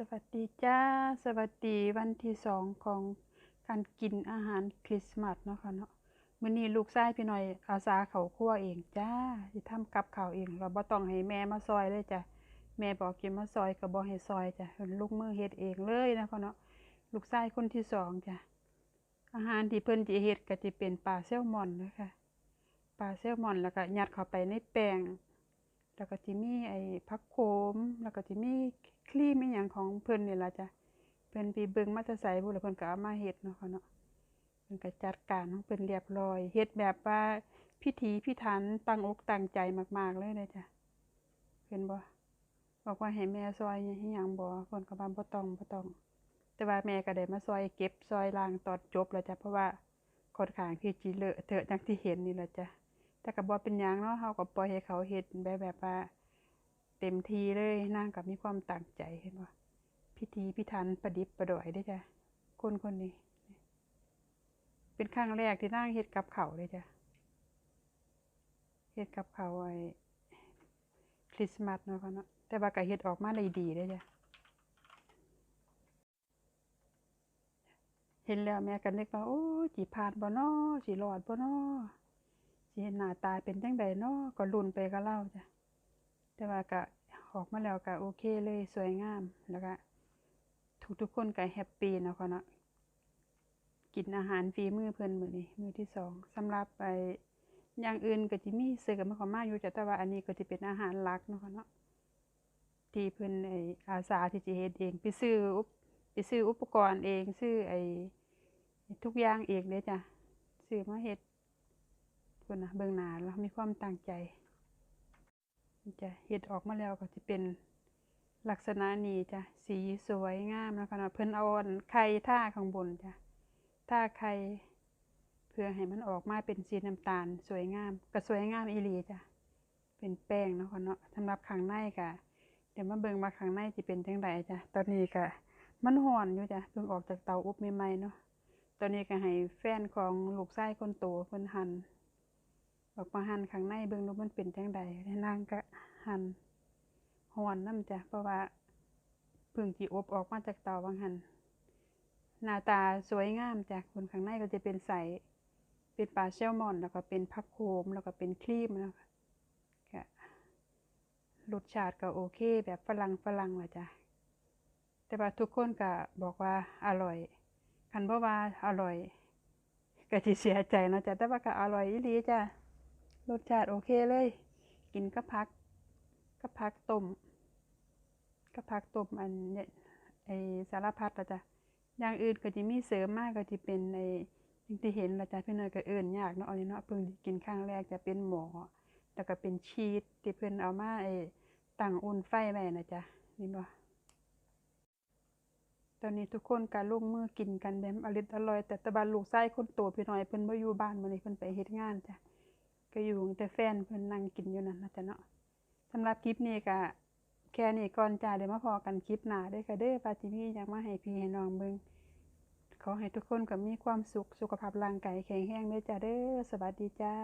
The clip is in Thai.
สวัสดีจ้า สวัสดีวันที่สองของการกินอาหารคริสต์มาสเนาะค่ะเนาะมื้อนี้ลูกชายพี่หน่อยอาสาเขาครัวเองจ้าสิทำกับข้าวเอง เราบ่ต้องให้แม่มาซอยเลยจ้ะแม่บอกกินมาซอยก็บ่ให้ซอยจ้ะเพิ่นลูกมือเฮ็ดเองเลยนะค่ะเนาะลูกชายคนที่สองจ้ะอาหารที่เพิ่นสิเฮ็ดก็สิเป็นปลาแซลมอนเด้อค่ะปลาแซลมอนแล้วก็ยัดเข้าไปในแป้ง แล้วก็สิมีไอ้ผักโขมแล้วก็สิมีครีมอีหยังของเพิ่นนี่ล่ะจ้ะเพิ่นไปเบิ่งมาแต่ไสพุแล้วเพิ่นก็เอามาเฮ็ดเนาะค่ะเนาะเพิ่นก็จัดการของเพิ่นเรียบร้อยเฮ็ดแบบว่าพิถีพิถันตั้งอกตั้งใจมาก ๆ เลยเด้อจ้ะเห็นบ่บอกว่าให้แม่ซอยอิหยังบ่เพิ่นก็ว่าบ่ต้องบ่ต้อง แต่ว่าแม่ก็ได้มาซอยเก็บซอยล้างตอนจบแล้วจ้ะเพราะว่าค่อนข้างที่จิเลอะเทอะจังที่เห็นนี่ล่ะจ้ะ แต่ก็บ่เป็นหยังเนาะเฮาก็ปล่อยให้เขาเฮ็ดแบบแบบว่าเต็มทีเลยนางก็มีความตั้งใจเห็นบ่พิธีพิถันประดิบประดอยเด้จ้ะคนคนนี้ เป็นครั้งแรกที่นางเฮ็ดกับเขาเลยจ้ะเฮ็ดกับเขาไอ้คริสต์มาสเนาะค่ะเนาะแต่ว่าก็เฮ็ดออกมาได้ดีเด้จ้ะเห็นแล้วแม่ก็นึกว่าโอ้ยสิผ่านบ่น้อสิรอดบ่นอ สิเห็นหน้าตาเป็นจังใดเนาะก็ลุ้นไปกับเราจ้ะแต่ว่าก็ออกมาแล้วก็โอเคเลยสวยงามแล้วก็ทุกๆคนก็แฮปปี้นะค่ะเนาะกินอาหารฝีมือเพิ่นมื้อนี้มื้อที่สองสำหรับไอ้อย่างอื่นก็สิมีเสริมเข้ามาอยู่จ้ะแต่ว่าอันนี้ก็สิเป็นอาหารหลักเนาะค่ะเนาะที่เพิ่นไอ้อาสาที่จะเฮ็ดเองไปซื้ออุปไปซื้ออุปกรณ์เองซื้อไอ้ทุกอย่างเองเลยจ้ะซื้อมาเฮ็ด เพิ่นนะเบิ่งหน้าแล้วมีความตั้งใจจะเฮ็ดออกมาแล้วก็สิเป็นลักษณะนี้จ้ะสีสวยงามแล้วก็เพิ่นเอาอันไข่ท่าข้างบนจ้ะท่าไข่เพื่อให้มันออกมาเป็นสีน้ำตาล สวยงามก็สวยงามอีหลีจ้ะเป็นแป้งนะค่ะเนาะสำหรับข้างในก็เดี๋ยวมาเบิ่งว่าข้างในสิเป็นจังไดจ้ะตอนนี้ก็มันร้อนอยู่จ้ะเพิ่งออกจากเตาอบใหม่ๆเนาะตอนนี้ก็ให้แฟนของลูกชายคนโตเพิ่นหั่น ออกมาหั่นข้างในเบิ่งดูมันเป็นจังใดนางก็หั่นฮ้อนนำจ้ะเพราะว่าเพิ่งสิอบออกมาจากเตาบางหั่นหน้าตาสวยงามจ้ะคนข้างในก็จะเป็นใส เป็นปลาแซลมอน แล้วก็เป็นผักโขมแล้วก็เป็นครีมแล้วก็รสชาติก็โอเค แบบฝรั่งฝรั่งล่ะจ้ะ แต่ว่าทุกคนก็บอกว่าอร่อยคันบ่ว่าอร่อย ก็สิเสียใจเนาะจ้ะ แต่ว่าก็อร่อยอีหลีจ้ะ รสชาติโอเคเลย กินกับผักกับผักต้มกับผักต้มอันเนี่ยไอสารพัดละจ้ะอย่างอื่นก็จะมีเสริมมากก็จะเป็นไออย่างที่เห็นละจ้ะพี่น้อยก็เอิ้นยากเนาะอันนี้เนาะเพิ่งกินครั้งแรกจะเป็นหมอแล้วก็เป็นชีสที่เพิ่นเอามาไอตั้งอุ่นไฟไว้นะจ้ะนี่บ่ตอนนี้ทุกคนก็ลงมือกินกันแบบอริดอร่อยแต่ตะบานลูกชายคนโตพี่น้อยเพิ่นบ่อยู่บ้านมื้อนี้เพิ่นไปเฮ็ดงานจ้ะ ก็อยู่แต่แฟนเพิ่นนั่งกินอยู่นั่นนะจ๊ะเนาะสำหรับคลิปนี้ก็แค่นี้ก่อนจ้าเดี๋ยวมาพอกันคลิปหน้าได้ค่ะเด้อปาจิมีอยากมาให้พี่ให้น้องเบิงขอให้ทุกคนก็มีความสุขสุขภาพร่างกายแข็งแรงเด้อจ้าเด้อสวัสดีจ้า